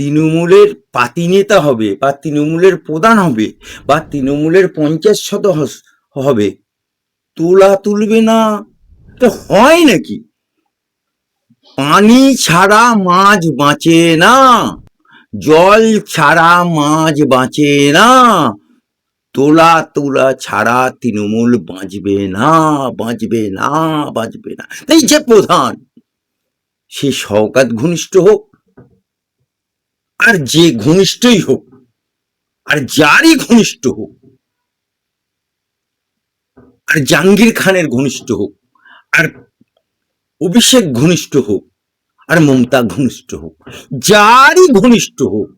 তৃণমূলের পাতি নেতা হবে বা তৃণমূলের প্রধান হবে বা তৃণমূলের পঞ্চায়েত সদস্য হবে, তোলা তুলবে না? তো হয় নাকি? পানি ছাড়া মাছ বাঁচে না, জল ছাড়া মাছ বাঁচে না, তোলা তোলা ছাড়া তৃণমূল বাঁচবে না বাঁচবে না বাঁচবে না। এই যে প্রধান, সে শওকাত ঘনিষ্ঠ হোক আর যে ঘনিষ্ঠই হোক, আর যারই ঘনিষ্ঠ হোক, আর জাহাঙ্গীর খানের ঘনিষ্ঠ হোক, আর অভিষেক ঘনিষ্ঠ হোক, আর মমতা ঘনিষ্ঠ হোক, যারই ঘনিষ্ঠ হোক,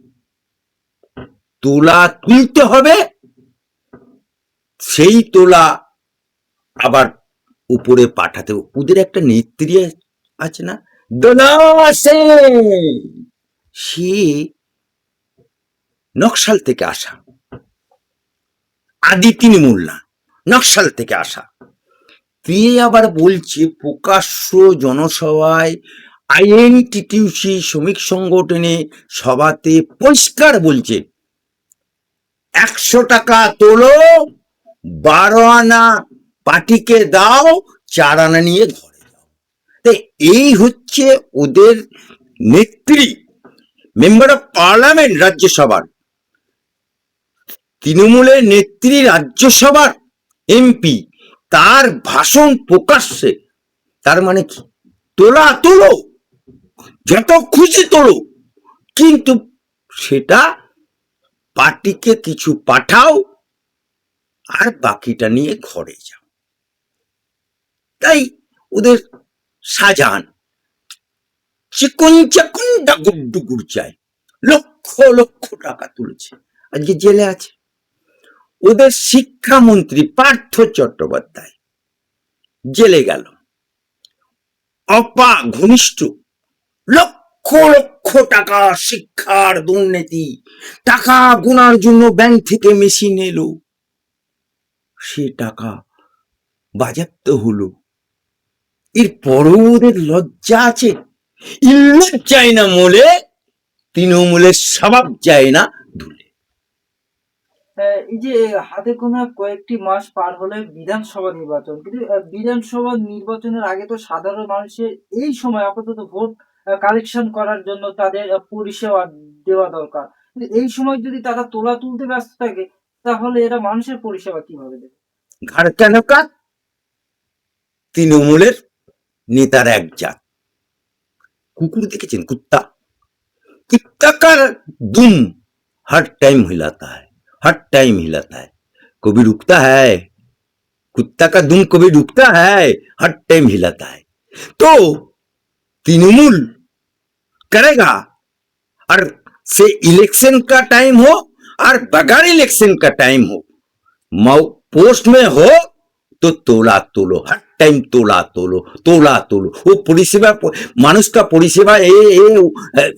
তোলা তুলতে হবে, সেই তোলা আবার উপরে পাঠাতে ওদের একটা নেত্রী আছে না? দোলা সে নকশাল থেকে আসা। আদি তৃণমূল না নকশাল থেকে আসা। তুই আবার বলছে, প্রকাশ্য জনসভায় আইএনটিটিউসি শ্রমিক সংগঠনে সভাতে পরিষ্কার বলছে, একশো টাকা তোলো, বারো আনা পাটিকে দাও, চার আনা নিয়ে ঘরে যাও। তাই এই হচ্ছে ওদের নেত্রী। মেম্বার অফ পার্লামেন্ট রাজ্যসভার, তৃণমূলের নেত্রী রাজ্যসভার এমপি, তার ভাষণ প্রকাশ্যে, তার মানে কি? তোলা তোলো, যত খুশি তোলো, কিন্তু সেটা পার্টিকে কিছু পাঠাও, আর বাকিটা নিয়ে ঘরে যাও। তাই ওদের সাজান। চিকন চাকুন ডাগুডুগুর চায় লক্ষ লক্ষ টাকা তুলেছে। আজকে জেলে আছে। ওদের শিক্ষামন্ত্রী পার্থ চট্টোপাধ্যায় জেলে গেল। অপা ঘনিষ্ঠ লক্ষ লক্ষ টাকা শিক্ষার দুর্নীতি টাকা গোনার জন্য ব্যাংক থেকে মেশিন এলো। সে টাকা বাজেয়াপ্ত হলো। এর পরও ওদের লজ্জা আছে। ইল্লুর চায় না মোলে তৃণমূলের স্বভাব যায় না ধুলে। আহ, এই যে হাতে কোনো কয়েকটি মাস পার হলে বিধানসভা নির্বাচন কিন্তু বিধানসভা নির্বাচনের আগে তো সাধারণ মানুষের এই সময় আপাতত ভোট কালেকশন করার জন্য তাদের পরিষেবা দেওয়া দরকার। কিন্তু এই সময় যদি তারা তোলা তুলতে ব্যস্ত থাকে তাহলে এরা মানুষের পরিষেবা কীভাবে দেবে? ঘাড় কেন কাক তৃণমূলের নেতার এক জাত। কুকুর দেখেছেন কুত্তা कुत्ता का दुम हर टाइम हिलाता है हर टाइम हिलाता है कभी रुकता है कुत्ता का दुम कभी रुकता है हर टाइम हिलाता है तो तृणमूल करेगा और से इलेक्शन का टाइम हो और बगैर इलेक्शन का टाइम हो मौ- पोस्ट में हो तो তোলা তোলো हर টাইম তোলা, তোলো তোলা, তোলো। ও পরিষেবা, মানুষটা পরিষেবা এ এ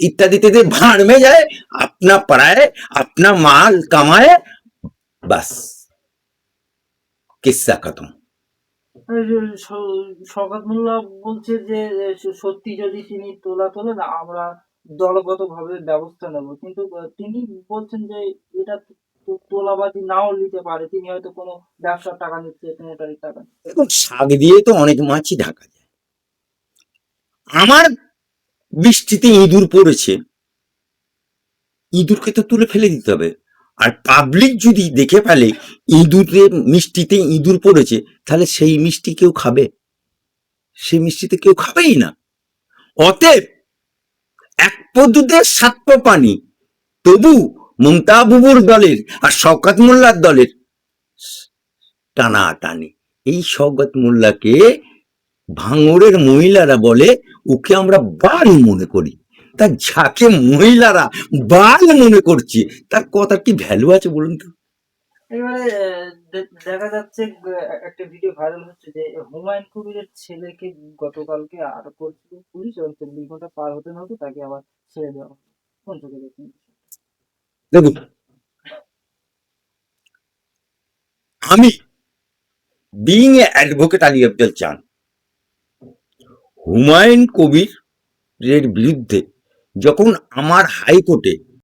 ইত্যাদি ভাঁড় মে যায়, আপনা পাড়ায়, আপনা মাল কামায়, বাস। কিসা খতম। শকাত মোল্লা বলছে যে সত্যি যদি তিনি তোলা তোলেন, আমরা দলগতভাবে ব্যবস্থা নেব। কিন্তু, তিনি বলছেন যে, এটা তোলাবাজি নাও নিতে পারে, তিনি হয়তো কোনো ব্যবসার টাকা নিচ্ছে কোনোটারই টাকা শাক দিয়ে তো অনেক মাছই ঢাকা যায়। আমার বৃষ্টিতে ইঁদুর পড়েছে। ইঁদুরকে তো তুলে ফেলে দিতে হবে। আর পাবলিক যদি দেখে ফেলে ইঁদুরে মিষ্টিতে ইঁদুর পড়েছে, তাহলে সেই মিষ্টি কেউ খাবে? সেই মিষ্টিতে কেউ খাবেই না। অতএব এক পদ্ধতিতে সাত পানি। তবু মমতা বুবুর দলের আর শওকাত মোল্লার দলের। টানা টানি এই শওকত মোল্লাকে ভাঙড়ের মহিলারা বলে, ওকে আমরা বাল মনে করি। তা যাকে মহিলারা বাল মনে করছে। তার কথার কি ভ্যালু আছে বলুন তো? এবারে দেখা যাচ্ছে, একটা ভিডিও ভাইরাল হচ্ছে যে, হুমায়ুন কবিরের ছেলেকে গতকালকে আটক করছিল পুলিশ এবং চব্বিশ ঘণ্টা পার হতে না হতে তাকে আবার ছেড়ে দেওয়া কোন চোখে দেখছেন? দেখুন, আমি being a advocate Ali Abdal চান। হুমায়ুন কবির এর বিরুদ্ধে যখন আমার হাইকোর্টে